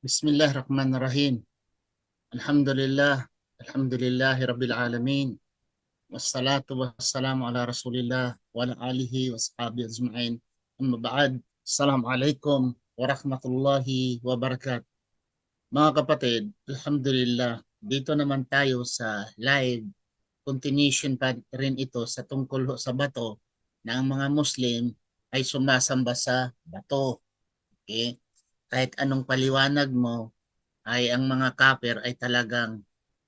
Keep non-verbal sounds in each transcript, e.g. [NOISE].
Bismillahirrahmanirrahim. Alhamdulillah. Alhamdulillahi Rabbil Alamin. Wassalatu wassalamu ala Rasulillah wa ala alihi wa sahbihi ajma'in. Amma ba'd. Assalamualaikum warahmatullahi wabarakatuh. Mga kapatid, Alhamdulillah, dito naman tayo sa live continuation pa rin ito sa tungkol sa bato na ang mga Muslim ay sumasamba sa bato. Okay? Kahit anong paliwanag mo, ay ang mga kaper ay talagang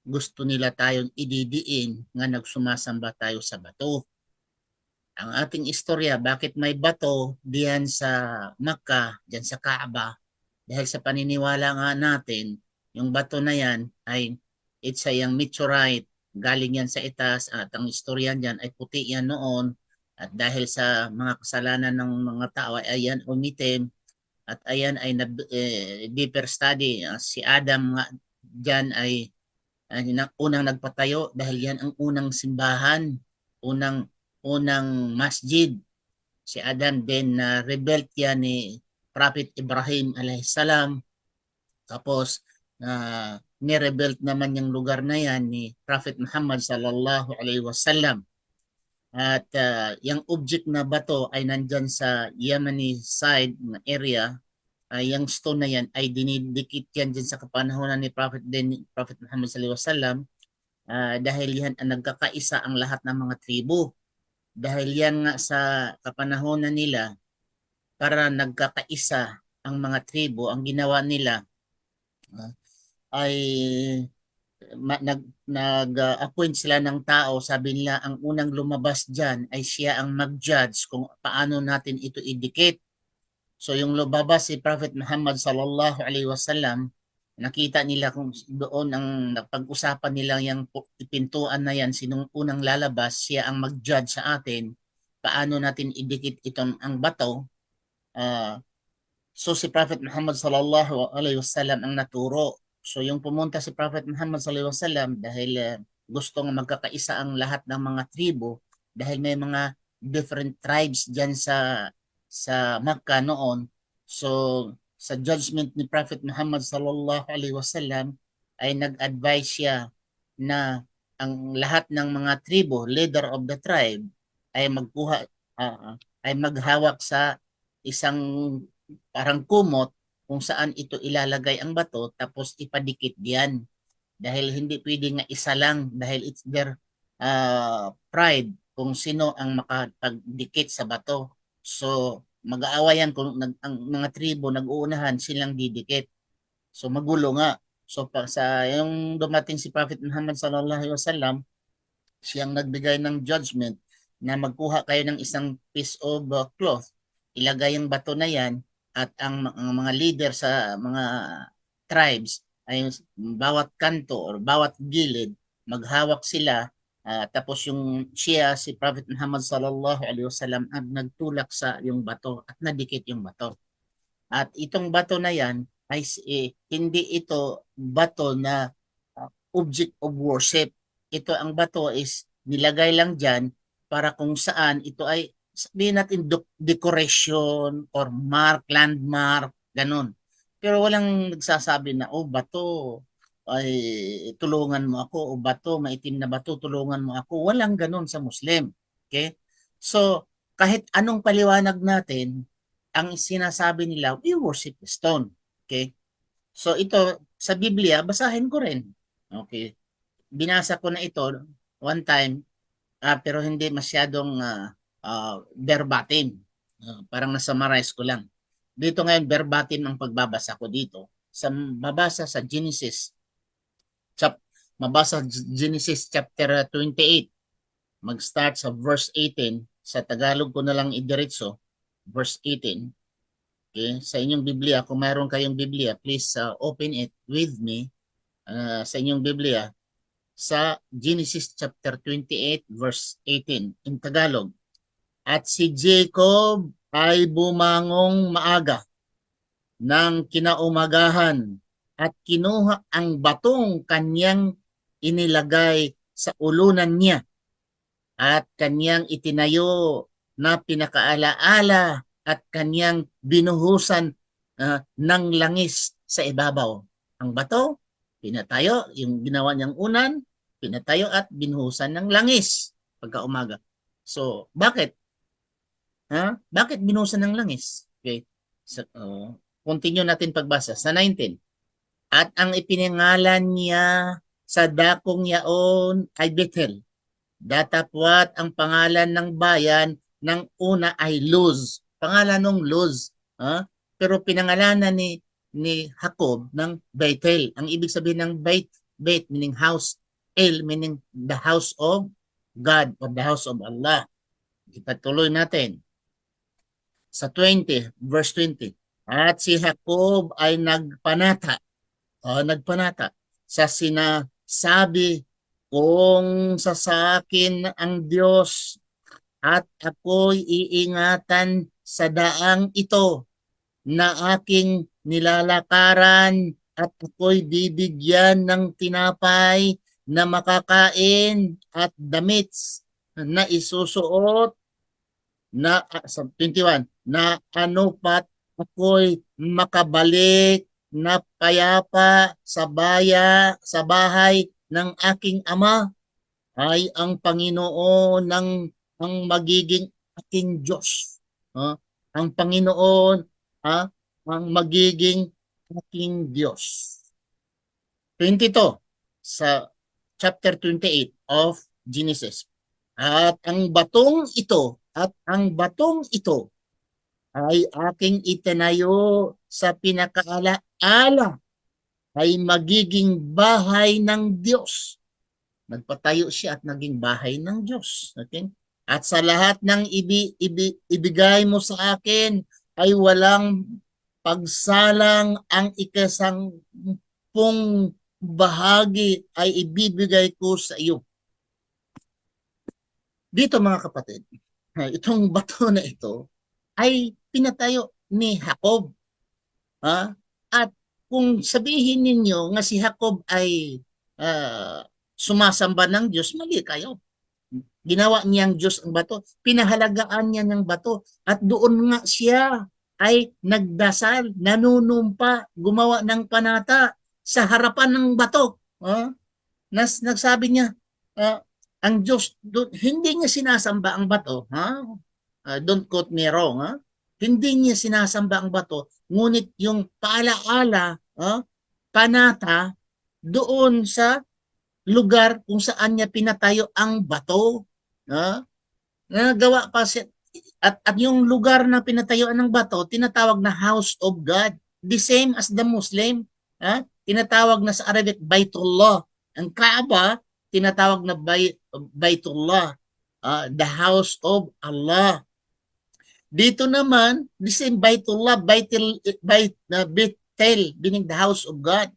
gusto nila tayong ididiin nga nagsumasamba tayo sa bato. Ang ating istorya, bakit may bato diyan sa Makkah, diyan sa Kaaba, dahil sa paniniwala nga natin, yung bato na yan ay it's a yung meteorite, galing yan sa itas at ang istorya niyan ay puti yan noon. At dahil sa mga kasalanan ng mga tao ay yan umitim at ayan ay na, eh, deeper study. Uh, si Adam nga diyan ay uh, unang nagpatayo dahil yan ang unang simbahan unang unang masjid. Si Adam din na uh, rebelt yan ni Prophet Ibrahim alayhi salam. Tapos uh, ni-rebuild naman yung lugar na yan ni Prophet Muhammad sallallahu alaihi wasallam. At uh, yung object na bato ay nandyan sa Yemeni side na area. Uh, yung stone na yan ay dinidikit yan dyan sa kapanahonan ni Prophet, din, Prophet Muhammad wasallam uh, dahil yan ang nagkakaisa ang lahat ng mga tribo. Dahil yan nga sa kapanahonan nila para nagkakaisa ang mga tribo, ang ginawa nila uh, ay nag nag-appoint sila ng tao, sabi nila ang unang lumabas diyan ay siya ang mag-judge kung paano natin ito idikit. So yung lumabas si Prophet Muhammad sallallahu alaihi wasallam, nakita nila kung doon ang napag-usapan nila yung pintuan na yan, sinong unang lalabas, siya ang mag-judge sa atin, paano natin idikit itong ang bato. Uh, so si Prophet Muhammad sallallahu alaihi wasallam ang naturo So yung pumunta si Prophet Muhammad sallallahu alaihi wasallam dahil uh, gusto nga magkakaisa ang lahat ng mga tribo dahil may mga different tribes diyan sa sa Makkah noon. So sa judgment ni Prophet Muhammad sallallahu alaihi wasallam ay nag-advise siya na ang lahat ng mga tribo, leader of the tribe ay magkuha uh, ay maghawak sa isang parang kumot kung saan ito ilalagay ang bato tapos ipadikit diyan. Dahil hindi pwede nga isa lang dahil it's their uh, pride kung sino ang makapagdikit sa bato. So mag-aawayan kung nag, ang mga tribo nag-uunahan silang didikit. So magulo nga. So pa, sa yung dumating si Prophet Muhammad sallallahu alaihi wasallam, siyang nagbigay ng judgment na magkuha kayo ng isang piece of uh, cloth, ilagay yung bato na yan at ang, ang mga leader sa mga tribes ay bawat kanto or bawat gilid maghawak sila uh, tapos yung siya si Prophet Muhammad sallallahu alaihi wasallam ang nagtulak sa yung bato at nadikit yung bato. At itong bato na yan ay eh, hindi ito bato na uh, object of worship. Ito ang bato is nilagay lang diyan para kung saan ito ay sabihin natin decoration or mark, landmark, ganun. Pero walang nagsasabi na, oh, bato, ay tulungan mo ako, o bato, maitim na bato, tulungan mo ako. Walang ganun sa Muslim. Okay? So, kahit anong paliwanag natin, ang sinasabi nila, we worship the stone. Okay? So, ito, sa Biblia, basahin ko rin. Okay? Binasa ko na ito one time, uh, pero hindi masyadong uh, uh, verbatim. Uh, parang nasummarize ko lang. Dito ngayon, verbatim ang pagbabasa ko dito. Sa mabasa sa Genesis, chap, mabasa Genesis chapter 28, mag-start sa verse 18, sa Tagalog ko na lang idiretso, verse 18. Okay? Sa inyong Biblia, kung mayroon kayong Biblia, please uh, open it with me uh, sa inyong Biblia sa Genesis chapter 28 verse 18 in Tagalog. At si Jacob ay bumangong maaga ng kinaumagahan at kinuha ang batong kanyang inilagay sa ulunan niya at kanyang itinayo na pinakaalaala at kanyang binuhusan uh, ng langis sa ibabaw. Ang bato, pinatayo, yung ginawa niyang unan, pinatayo at binuhusan ng langis pagka umaga. So, bakit? Ha? Bakit binuhusan ng langis? Okay. So, uh, continue natin pagbasa sa 19. At ang ipinangalan niya sa dakong yaon ay Bethel. Datapwat ang pangalan ng bayan ng una ay Luz. Pangalan ng Luz. Ha? Pero pinangalanan ni ni Jacob ng Bethel. Ang ibig sabihin ng Beit, Beit meaning house, El meaning the house of God or the house of Allah. Ipatuloy natin. Sa 20, verse 20. At si Jacob ay nagpanata, o nagpanata. Sa sinasabi kung sa sakin ang Diyos at ako'y iingatan sa daang ito na aking nilalakaran at ako'y bibigyan ng tinapay na makakain at damit na isusuot na ah, sa 21 na ano pat ako'y makabalik na payapa sa baya sa bahay ng aking ama ay ang Panginoon ng ang magiging aking Diyos. Ah, ang Panginoon ah, ang magiging aking Diyos. 22 sa chapter 28 of Genesis. At ang batong ito, at ang batong ito ay aking itinayo sa pinakaala-ala ay magiging bahay ng Diyos. Nagpatayo siya at naging bahay ng Diyos. Okay? At sa lahat ng ibi, ibi, ibigay mo sa akin ay walang pagsalang ang ikasang pong bahagi ay ibibigay ko sa iyo. Dito mga kapatid, itong bato na ito ay pinatayo ni Jacob. Ha? At kung sabihin ninyo nga si Jacob ay uh, sumasamba ng Diyos, mali kayo. Ginawa niyang Diyos ang bato. Pinahalagaan niya ng bato. At doon nga siya ay nagdasal, nanunumpa, gumawa ng panata sa harapan ng bato. Uh, nas, nagsabi niya, uh, ang Diyos, do, hindi niya sinasamba ang bato. Ha? Uh, don't quote me wrong. Ha? Hindi niya sinasamba ang bato, ngunit yung paalaala, uh, panata, doon sa lugar kung saan niya pinatayo ang bato. Ha? Nagawa pa siya, at, at yung lugar na pinatayuan ng bato, tinatawag na house of God. The same as the Muslim. Ha? Tinatawag na sa Arabic, Baitullah. Ang Kaaba, tinatawag na Bay, Baitullah. Uh, the house of Allah. Dito naman, the same Baitullah, Baitil, Bait, uh, Bethel, meaning the house of God.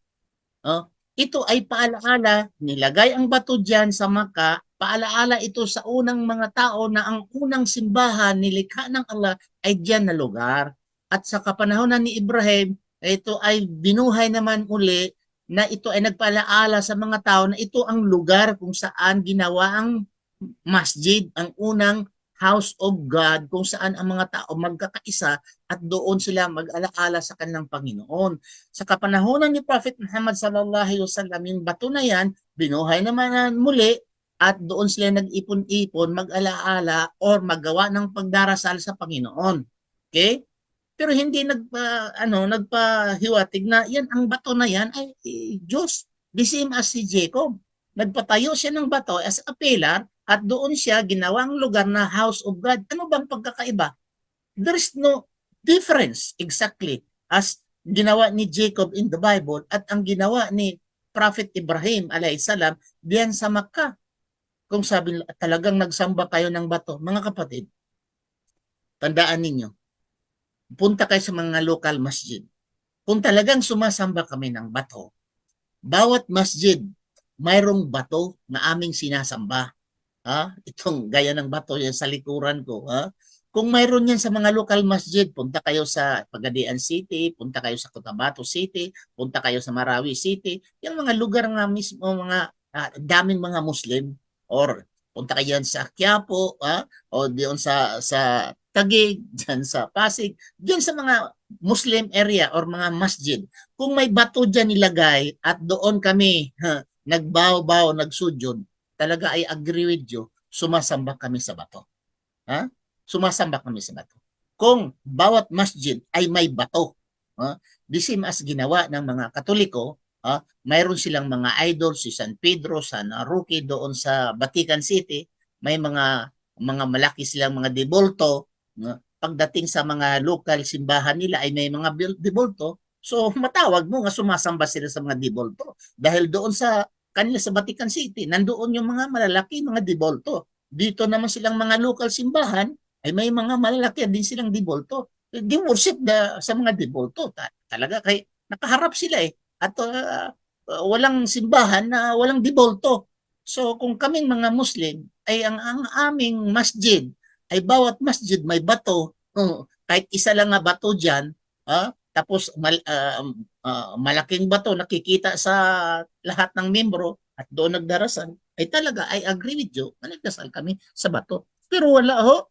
Uh, ito ay paalaala, nilagay ang bato dyan sa Maka paalaala ito sa unang mga tao na ang unang simbahan nilikha ng Allah ay diyan na lugar. At sa kapanahonan ni Ibrahim, ito ay binuhay naman uli na ito ay nagpaalaala sa mga tao na ito ang lugar kung saan ginawa ang masjid, ang unang house of God kung saan ang mga tao magkakaisa at doon sila mag-alaala sa kanilang Panginoon. Sa kapanahonan ni Prophet Muhammad sallallahu alaihi wasallam, yung bato na yan, binuhay naman muli at doon sila nag-ipon-ipon, mag-alaala or magawa ng pagdarasal sa Panginoon. Okay? Pero hindi nagpa ano, nagpahiwatig na yan ang bato na yan ay eh, Diyos. The same as si Jacob. Nagpatayo siya ng bato as a pillar at doon siya ginawang lugar na house of God. Ano bang pagkakaiba? There is no difference exactly as ginawa ni Jacob in the Bible at ang ginawa ni Prophet Ibrahim alayhi salam diyan sa Makkah kung sabi talagang nagsamba kayo ng bato, mga kapatid, tandaan ninyo, punta kayo sa mga local masjid. Kung talagang sumasamba kami ng bato, bawat masjid, mayroong bato na aming sinasamba. Ha? Itong gaya ng bato yan sa likuran ko. Ha? Kung mayroon yan sa mga local masjid, punta kayo sa Pagadian City, punta kayo sa Cotabato City, punta kayo sa Marawi City, yung mga lugar nga mismo, mga uh, daming mga Muslim, or punta kayo sa Quiapo, ha? o diyon sa sa Tagig, [LAUGHS] diyan sa Pasig, diyan sa mga Muslim area or mga masjid, kung may bato dyan nilagay at doon kami ha, nagbaw-baw, nagsujud, talaga I agree with you, sumasamba kami sa bato. Ha? Sumasamba kami sa bato. Kung bawat masjid ay may bato, ha? the same as ginawa ng mga Katoliko, ha? mayroon silang mga idol, si San Pedro, San Roque doon sa Vatican City, may mga mga malaki silang mga debulto, no? pagdating sa mga local simbahan nila ay may mga debulto, so matawag mo nga sumasamba sila sa mga debulto. Dahil doon sa kanila sa Vatican City, nandoon yung mga malalaki mga debulto. Dito naman silang mga local simbahan ay may mga malalaki din silang debulto. Di worship the, sa mga debulto. Ta- talaga kay nakaharap sila eh. At uh, uh, walang simbahan na walang debulto. So kung kaming mga Muslim ay ang, ang aming masjid ay bawat masjid may bato, oh, kahit isa lang nga bato diyan, ah, tapos mal, ah, ah, malaking bato nakikita sa lahat ng membro at doon nagdarasan, ay talaga I agree with you, na nagdasal kami sa bato. Pero wala ho.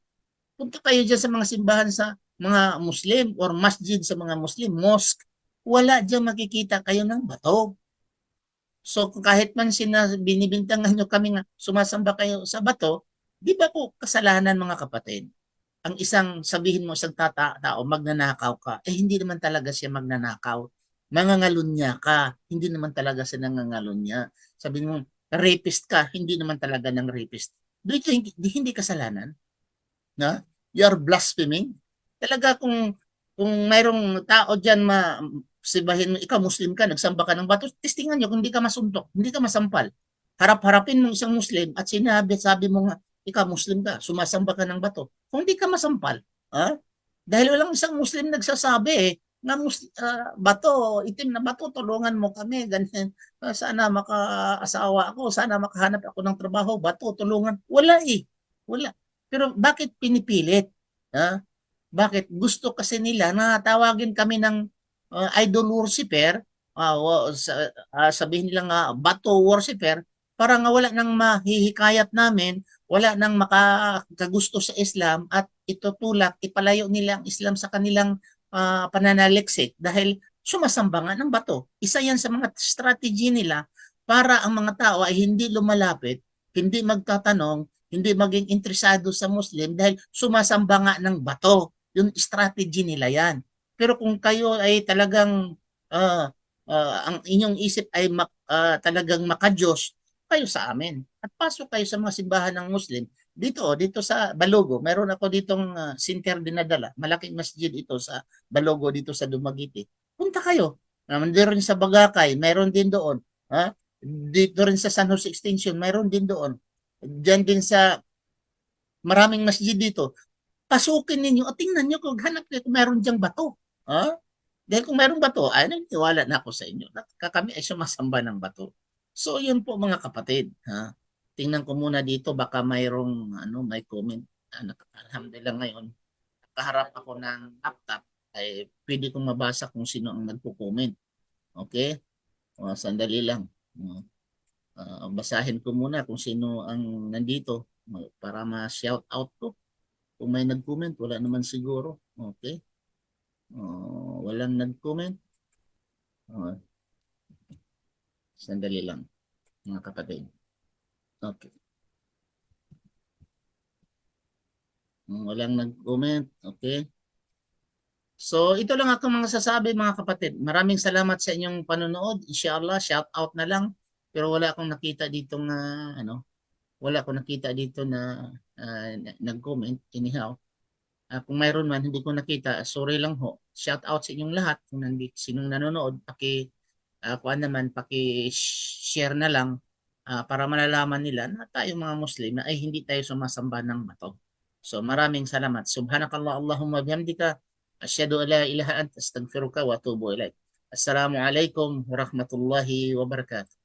Punta kayo diyan sa mga simbahan sa mga Muslim or masjid sa mga Muslim, mosque, wala diyan makikita kayo ng bato. So kahit man sina binibintangan nyo kami nga sumasamba kayo sa bato, di ba po kasalanan mga kapatid? Ang isang sabihin mo isang tata, tao magnanakaw ka, eh hindi naman talaga siya magnanakaw. Mangangalunya ka, hindi naman talaga siya nangangalunya. Sabihin mo, rapist ka, hindi naman talaga ng rapist. Dito hindi, hindi kasalanan. Na? You are blaspheming. Talaga kung kung mayroong tao diyan ma sibahin mo, ikaw Muslim ka, nagsamba ka ng bato, testingan nyo kung hindi ka masuntok, hindi ka masampal. Harap-harapin mo isang Muslim at sinabi, sabi mo nga, ikaw Muslim ka, sumasamba ka ng bato. Kung hindi ka masampal, ha? Dahil walang isang Muslim nagsasabi eh, na mus, uh, bato, itim na bato, tulungan mo kami, ganyan. Uh, sana makaasawa ako, sana makahanap ako ng trabaho, bato, tulungan. Wala eh. Wala. Pero bakit pinipilit? Ha? Bakit? Gusto kasi nila na tawagin kami ng uh, idol worshiper, uh, uh, sabihin nila nga bato worshiper, para nga wala nang mahihikayat namin, wala nang makakagusto sa Islam at itutulak, ipalayo nila ang Islam sa kanilang uh, pananaliksik dahil sumasamba nga ng bato. Isa yan sa mga strategy nila para ang mga tao ay hindi lumalapit, hindi magtatanong, hindi maging interesado sa Muslim dahil sumasamba nga ng bato. Yung strategy nila yan. Pero kung kayo ay talagang uh, uh, ang inyong isip ay mak, uh, talagang makajos, kayo sa amin. At pasok kayo sa mga simbahan ng Muslim. Dito, dito sa Balogo, meron ako ditong uh, sinter dinadala. Malaking masjid ito sa Balogo dito sa Dumaguete. Punta kayo. Naman din sa Bagakay, meron din doon. Ha? Dito rin sa San Jose Extension, meron din doon. Diyan din sa maraming masjid dito. Pasukin ninyo at tingnan nyo kung hanap kayo kung meron diyang bato. Ha? Dahil kung mayroong bato, ay nagtiwala na ako sa inyo. Kami ay sumasamba ng bato. So, yun po mga kapatid. Ha? Tingnan ko muna dito, baka mayroong ano, may comment. Alhamdulillah ngayon, kaharap ako ng laptop, ay pwede kong mabasa kung sino ang nagpo-comment. Okay? O, sandali lang. Uh, basahin ko muna kung sino ang nandito para ma-shout out ko. Kung may nag-comment, wala naman siguro. Okay? Uh, walang nag-comment. Uh, sandali lang, mga kapatid. Okay. Uh, walang nag-comment. Okay. So, ito lang ako mga sasabi mga kapatid. Maraming salamat sa inyong panonood. Inshallah, shout out na lang. Pero wala akong nakita dito na ano, wala akong nakita dito na uh, nag-comment anyhow. Uh, kung mayroon man, hindi ko nakita, sorry lang ho. Shout out sa inyong lahat. Kung nandito, sinong nanonood, paki, uh, kuan naman, paki-share na lang uh, para malalaman nila na tayo mga Muslim ay hindi tayo sumasamba ng bato. So maraming salamat. Subhanakallah Allahumma bihamdika. Asyhadu la ilaha anta astaghfiruka wa atubu ilaik. Assalamu alaikum warahmatullahi wabarakatuh.